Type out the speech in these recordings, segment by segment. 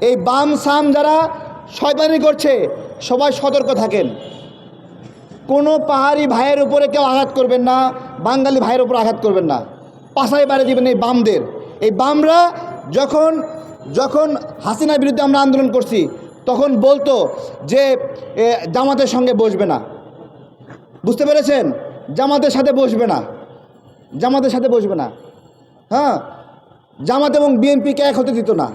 এই বাম সাম যারা শয়তানি করছে, সবাই সতর্ক থাকেন। কোনো পাহাড়ি ভাইয়ের উপরে কেউ আঘাত করবেন না, বাঙালি ভাইয়ের উপর আঘাত করবেন না। পাশায় বাড়ি দিবেন এই বামদের। এই বামরা যখন যখন হাসিনার বিরুদ্ধে আমরা আন্দোলন করছি, তখন বলতো যে জামাতের সঙ্গে বসবে না। বুঝতে পেরেছেন? জামাতের সাথে বসবে না। জামাতের সাথে বসবে না। হ্যাঁ? জামাত এবং বিএনপিকে এক হতে দিত না।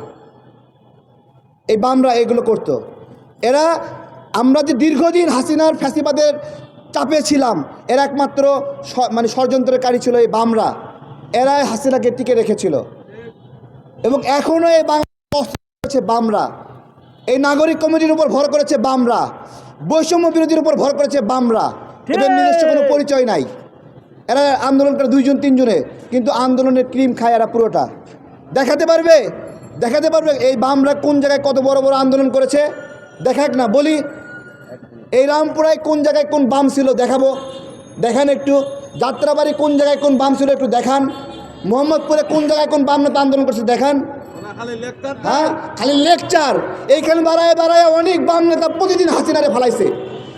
এই বামরা এগুলো করত। এরা আমরা যে দীর্ঘদিন হাসিনার ফ্যাসিবাদের চাপে ছিলাম এরা একমাত্র মানে ষড়যন্ত্রকারী ছিল এই বামরা। এরাই হাসিনাকে টিকে রেখেছিল। এবং এখনও এই বাংলা করেছে বামরা। এই নাগরিক কমিটির উপর ভর করেছে বামরা। বৈষম্য বিরোধীর উপর ভর করেছে বামরা। এদের নিজস্ব কোনো পরিচয় নাই। এরা আন্দোলন করে দুইজন তিনজনে। কিন্তু আন্দোলনের ক্রিম খায় এরা পুরোটা। দেখাতে পারবে? দেখাতে পারবে এই বামরা কোন জায়গায় কত বড় বড় আন্দোলন করেছে? দেখাক না, বলি। এই রামপুরায় কোন জায়গায় কোন বাম ছিল দেখাবো। দেখান একটু। যাত্রাবাড়ি কোন জায়গায় কোন বাম ছিল একটু দেখান। মোহাম্মদপুরে কোন জায়গায় কোন বাম নেতা আন্দোলন করছে দেখান। হ্যাঁ খালি লেকচার। এইখানে দাঁড়ায় দাঁড়ায় অনেক বাম নেতা প্রতিদিন হাসিনারে ফালাইছে।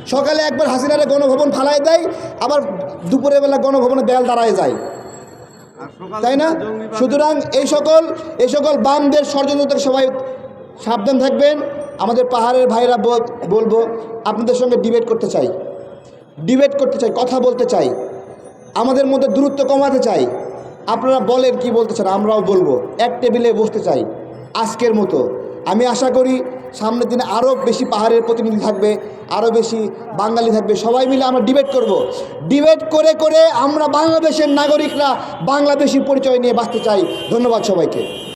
সকালে একবার হাসিনারে গণভবন ফালাই দেয়, আবার দুপুরের বেলা গণভবনে দেয়াল দাঁড়ায় যায়। তাই না? সুতরাং এই সকল এই সকল বামদের ষড়যন্ত্র থেকে সবাই সাবধান থাকবেন। আমাদের পাহাড়ের ভাইরা বল- বলব আপনাদের সঙ্গে ডিবেট করতে চাই। ডিবেট করতে চাই কথা বলতে চাই। আমাদের মধ্যে দূরত্ব কমাতে চাই। আপনারা বলেন কি বলতে চান আমরাও বলব। এক টেবিলে বসতে চাই আজকের মতো। আমি আশা করি সামনের দিনে আরও বেশি পাহাড়ের প্রতিনিধি থাকবে আরও বেশি বাঙালি থাকবে। সবাই মিলে আমরা ডিবেট করব। ডিবেট করে করে আমরা বাংলাদেশের নাগরিকরা বাংলাদেশি পরিচয় নিয়ে বাঁচতে চাই। ধন্যবাদ সবাইকে।